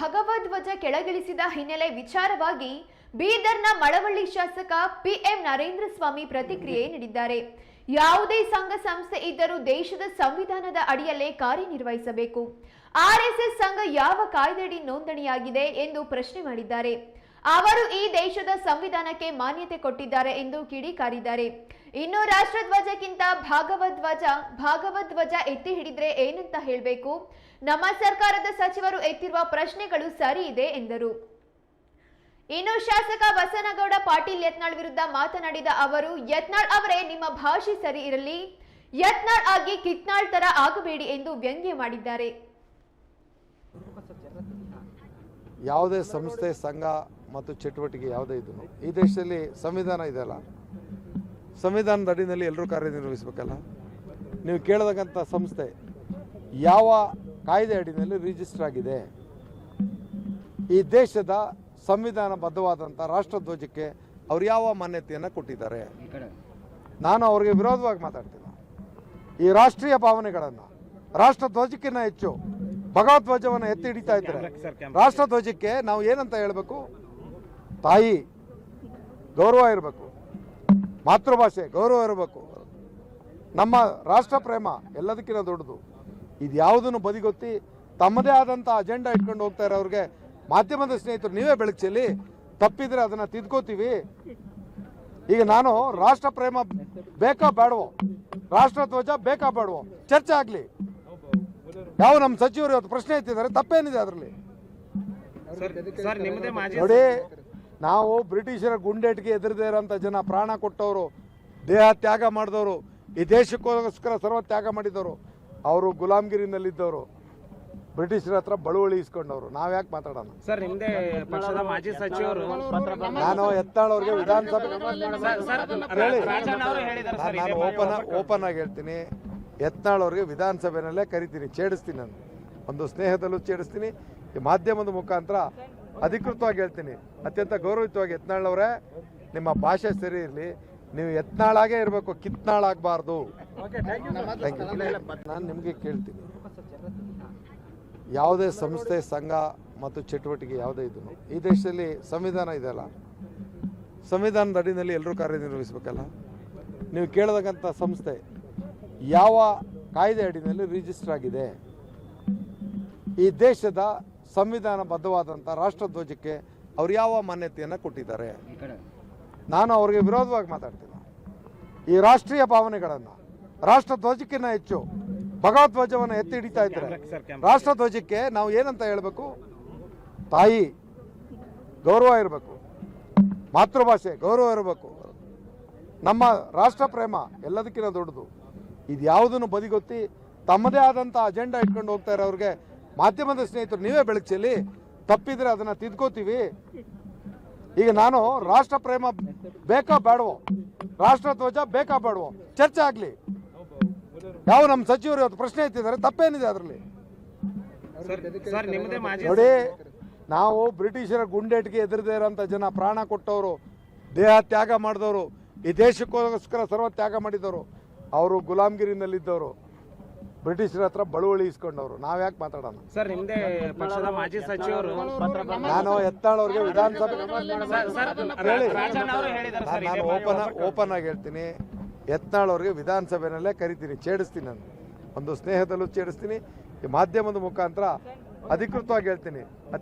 ಭಗವಧ್ವಜ ಕೆಳಗಿಳಿಸಿದ ಹಿನ್ನೆಲೆ ವಿಚಾರವಾಗಿ ಬೀದರ್ನ ಮಳವಳ್ಳಿ ಶಾಸಕ ಪಿಎಂ ನರೇಂದ್ರ ಸ್ವಾಮಿ ಪ್ರತಿಕ್ರಿಯೆ ನೀಡಿದ್ದಾರೆ. ಯಾವುದೇ ಸಂಘ ಸಂಸ್ಥೆ ಇದ್ದರೂ ದೇಶದ ಸಂವಿಧಾನದ ಅಡಿಯಲ್ಲೇ ಕಾರ್ಯನಿರ್ವಹಿಸಬೇಕು. ಆರ್ಎಸ್ಎಸ್ ಸಂಘ ಯಾವ ಕಾಯ್ದೆಯಡಿ ನೋಂದಣಿಯಾಗಿದೆ ಎಂದು ಪ್ರಶ್ನೆ ಮಾಡಿದ್ದಾರೆ. ಅವರು ಈ ದೇಶದ ಸಂವಿಧಾನಕ್ಕೆ ಮಾನ್ಯತೆ ಕೊಟ್ಟಿದ್ದಾರೆ ಎಂದು ಕಿಡಿಕಾರಿದ್ದಾರೆ. ಇನ್ನು ರಾಷ್ಟ್ರಧ್ವಜಕ್ಕಿಂತ ಭಾಗವಧ್ವಜ ಭಾಗವಧ್ವಜ ಎತ್ತಿ ಹಿಡಿದ್ರೆ ಏನಂತ ಹೇಳಬೇಕು? ನಮ್ಮ ಸರ್ಕಾರದ ಸಚಿವರು ಎತ್ತಿರುವ ಪ್ರಶ್ನೆಗಳು ಸರಿ ಇದೆ ಎಂದರು. ಇನ್ನು ಶಾಸಕ ಬಸನಗೌಡ, ಪಾಟೀಲ್ ಯತ್ನಾಳ್ ವಿರುದ್ಧ ಮಾತನಾಡಿದ ಅವರು, ಯತ್ನಾಳ್ ಅವರೇ ನಿಮ್ಮ ಭಾಷೆ ಸರಿ ಇರಲಿ. ಯತ್ನಾಳ್ ಆಗಿ ಕಿತ್ನಾಳ್ ತರ ಆಗಬೇಡಿ ಎಂದು ವ್ಯಂಗ್ಯ ಮಾಡಿದ್ದಾರೆ. ಯಾವುದೇ ಸಂಸ್ಥೆ, ಸಂಘ ಮತ್ತು ಚಟುವಟಿಕೆ ಯಾವುದೇ ಇದನ್ನು ಈ ದೇಶದಲ್ಲಿ ಸಂವಿಧಾನ ಇದೆಯಲ್ಲ? ಸಂವಿಧಾನದ ಅಡಿನಲ್ಲಿ ಎಲ್ಲರೂ ಕಾರ್ಯನಿರ್ವಹಿಸಬೇಕಲ್ಲ? ನೀವು ಕೇಳತಕ್ಕಂಥ ಸಂಸ್ಥೆ ಯಾವ ಕಾಯ್ದೆ ಅಡಿನಲ್ಲಿ ರಿಜಿಸ್ಟರ್ ಆಗಿದೆ? ಈ ದೇಶದ ಸಂವಿಧಾನಬದ್ಧವಾದಂಥ ರಾಷ್ಟ್ರಧ್ವಜಕ್ಕೆ ಅವ್ರು ಯಾವ ಮಾನ್ಯತೆಯನ್ನು ಕೊಟ್ಟಿದ್ದಾರೆ? ನಾನು ಅವರಿಗೆ ವಿರೋಧವಾಗಿ ಮಾತಾಡ್ತೀನಿ. ಈ ರಾಷ್ಟ್ರೀಯ ಭಾವನೆಗಳನ್ನು ರಾಷ್ಟ್ರಧ್ವಜಕ್ಕಿಂತ ಹೆಚ್ಚು ಭಗವಧ್ವಜವನ್ನು ಎತ್ತಿ ಹಿಡಿತಾ ಇದ್ದಾರೆ. ರಾಷ್ಟ್ರಧ್ವಜಕ್ಕೆ ನಾವು ಏನಂತ ಹೇಳಬೇಕು? ತಾಯಿ ಗೌರವ ಇರಬೇಕು. ಮಾತೃಭಾಷೆ ಗೌರವ ಇರಬೇಕು. ನಮ್ಮ ರಾಷ್ಟ್ರ ಪ್ರೇಮ ಎಲ್ಲದಕ್ಕಿಂತ ದೊಡ್ಡದು. ಇದು ಯಾವುದನ್ನು ಬದಿಗೊತ್ತಿ ತಮ್ಮದೇ ಆದಂಥ ಅಜೆಂಡಾ ಇಟ್ಕೊಂಡು ಹೋಗ್ತಾ ಇರೋರಿಗೆ ಮಾಧ್ಯಮದ ಸ್ನೇಹಿತರು ನೀವೇ ಬೆಳಕು ಚೆಲ್ಲಿ ತಪ್ಪಿದ್ರೆ ಅದನ್ನು ತಿದ್ಕೋತೀವಿ. ಈಗ ನಾನು ರಾಷ್ಟ್ರ ಪ್ರೇಮ ಬೇಕಾ ಬೇಡವೋ ರಾಷ್ಟ್ರಧ್ವಜ ಬೇಕಾ ಬೇಡವೋ ಚರ್ಚೆ ಆಗಲಿ. ಯಾವ ನಮ್ಮ ಸಚಿವರು ಇವತ್ತು ಪ್ರಶ್ನೆ ಎತ್ತಿದ್ದಾರೆ? ತಪ್ಪೇನಿದೆ ಅದರಲ್ಲಿ? ನೋಡಿ ನಾವು ಬ್ರಿಟಿಷರ ಗುಂಡೇಟಿಗೆ ಎದುರದೇ ಇರೋಂಥ ಜನ ಪ್ರಾಣ ಕೊಟ್ಟವರು ದೇಹ ತ್ಯಾಗ ಮಾಡಿದವರು ಈ ದೇಶಕ್ಕೋಸ್ಕರ ಸರ್ವ ತ್ಯಾಗ ಮಾಡಿದವರು ಅವರು ಗುಲಾಮ್ಗಿರಿನಲ್ಲಿದ್ದವರು ಬ್ರಿಟಿಷರ ಹತ್ರ ಬಳುವಳಿ ಇಸ್ಕೊಂಡವರು. ನಾವು ಯಾಕೆ ಮಾತಾಡೋಣ? ಸರ್ ನಿಮ್ಮದೇ ಪಕ್ಷದ ಮಾಜಿ ಸಚಿವರು ನಾನು ಎತ್ತಾಳವ್ರಿಗೆ ವಿಧಾನಸಭೆ ನಾನು ಓಪನ್ ಓಪನ್ ಆಗಿ ಹೇಳ್ತೀನಿ. ಯತ್ನಾಳ್ ವಿಧಾನಸಭೆಯಲ್ಲೇ ವಿಧಾನಸಭೆನಲ್ಲೇ ಕರಿತೀನಿ ಛೇಡಿಸ್ತೀನಿ ನಾನು. ಒಂದು ಸ್ನೇಹದಲ್ಲೂ ಛೇಡಿಸ್ತೀನಿ ಈ ಮಾಧ್ಯಮದ ಮುಖಾಂತರ ಅಧಿಕೃತವಾಗಿ ಹೇಳ್ತೀನಿ. ಅತ್ಯಂತ ಗೌರವಿತವಾಗಿ ಯತ್ನಾಳವ್ರೆ ಅವರೇ ನಿಮ್ಮ ಭಾಷೆ ಸರಿ ಇರಲಿ. ನೀವು ಯತ್ನಾಳಾಗೇ ಇರಬೇಕು ಕಿತ್ನಾಳಾಗಬಾರ್ದು. ನಾನು ನಿಮಗೆ ಕೇಳ್ತೀನಿ. ಯಾವುದೇ ಸಂಸ್ಥೆ ಸಂಘ ಮತ್ತು ಚಟುವಟಿಕೆ ಯಾವುದೇ ಇದನ್ನು ಈ ದೇಶದಲ್ಲಿ ಸಂವಿಧಾನ ಇದೆಯಲ್ಲ ಸಂವಿಧಾನದ ಅಡಿನಲ್ಲಿ ಎಲ್ಲರೂ ಕಾರ್ಯನಿರ್ವಹಿಸಬೇಕಲ್ಲ? ನೀವು ಕೇಳತಕ್ಕಂಥ ಸಂಸ್ಥೆ ಯಾವ ಕಾಯ್ದೆ ಅಡಿನಲ್ಲಿ ರಿಜಿಸ್ಟರ್ ಆಗಿದೆ. ಈ ದೇಶದ ಸಂವಿಧಾನಬದ್ಧವಾದಂಥ ರಾಷ್ಟ್ರಧ್ವಜಕ್ಕೆ ಅವ್ರು ಯಾವ ಮಾನ್ಯತೆಯನ್ನು ಕೊಟ್ಟಿದ್ದಾರೆ? ನಾನು ಅವರಿಗೆ ವಿರೋಧವಾಗಿ ಮಾತಾಡ್ತೀನಿ. ಈ ರಾಷ್ಟ್ರೀಯ ಭಾವನೆಗಳನ್ನು ರಾಷ್ಟ್ರಧ್ವಜಕ್ಕಿಂತ ಹೆಚ್ಚು ಭಗವಧ್ವಜವನ್ನು ಎತ್ತಿ ಹಿಡಿತಾ ಇದ್ದಾರೆ ರಾಷ್ಟ್ರಧ್ವಜಕ್ಕೆ ನಾವು ಏನಂತ ಹೇಳಬೇಕು? ತಾಯಿ ಗೌರವ ಇರಬೇಕು. ಮಾತೃಭಾಷೆ ಗೌರವ ಇರಬೇಕು. ನಮ್ಮ ರಾಷ್ಟ್ರ ಪ್ರೇಮ ಎಲ್ಲದಕ್ಕಿಂತ ದೊಡ್ಡದು. ಇದು ಯಾವುದನ್ನು ಬದಿಗೊತ್ತಿ ತಮ್ಮದೇ ಆದಂಥ ಅಜೆಂಡಾ ಇಟ್ಕೊಂಡು ಹೋಗ್ತಾ ಇರೋರಿಗೆ ಮಾಧ್ಯಮದ ಸ್ನೇಹಿತರು ನೀವೇ ಬೆಳಕು ಚೆಲ್ಲಿ ತಪ್ಪಿದ್ರೆ ಅದನ್ನು ತಿದ್ಕೋತೀವಿ. ಈಗ ನಾನು ರಾಷ್ಟ್ರ ಪ್ರೇಮ ಬೇಕಾ ಬೇಡವೋ ರಾಷ್ಟ್ರಧ್ವಜ ಬೇಕಾ ಬೇಡವೋ ಚರ್ಚೆ ಆಗಲಿ. ಯಾವ ನಮ್ಮ ಸಚಿವರು ಇವತ್ತು ಪ್ರಶ್ನೆ ಎತ್ತಿದ್ದಾರೆ? ತಪ್ಪೇನಿದೆ ಅದರಲ್ಲಿ? ನೋಡಿ ನಾವು ಬ್ರಿಟಿಷರ ಗುಂಡೇಟಿಗೆ ಎದುರದೇ ಇರೋಂಥ ಜನ ಪ್ರಾಣ ಕೊಟ್ಟವರು ದೇಹ ತ್ಯಾಗ ಮಾಡಿದವರು ಈ ದೇಶಕ್ಕೋಸ್ಕರ ಸರ್ವ ತ್ಯಾಗ ಮಾಡಿದವರು ಅವರು ಗುಲಾಮ್ಗಿರಿನಲ್ಲಿದ್ದವರು. ಬ್ರಿಟಿಷರ ಹತ್ರ ಬಳುವಳಿ ಇಸ್ಕೊಂಡವರು ನಾವ್ ಯಾಕೆ ಮಾತಾಡೋಣ? ಸರ್ ನಿಮ್ಮದೇ ಪಕ್ಷದ ಮಾಜಿ ಸಚಿವರು ನಾನು ಎತ್ತಾಳವ್ರಿಗೆ ವಿಧಾನಸಭೆ ನಾನು ಓಪನ್ ಓಪನ್ ಆಗಿ ಹೇಳ್ತೀನಿ. ಎತ್ನಾಳವ್ರಿಗೆ ವಿಧಾನಸಭೆನಲ್ಲೇ ಕರಿತೀನಿ. ಛೇಡಿಸ್ತೀನಿ ನಾನು. ಒಂದು ಸ್ನೇಹದಲ್ಲೂ ಛೇಡಿಸ್ತೀನಿ. ಈ ಮಾಧ್ಯಮದ ಮುಖಾಂತರ ಅಧಿಕೃತವಾಗಿ ಹೇಳ್ತೀನಿ.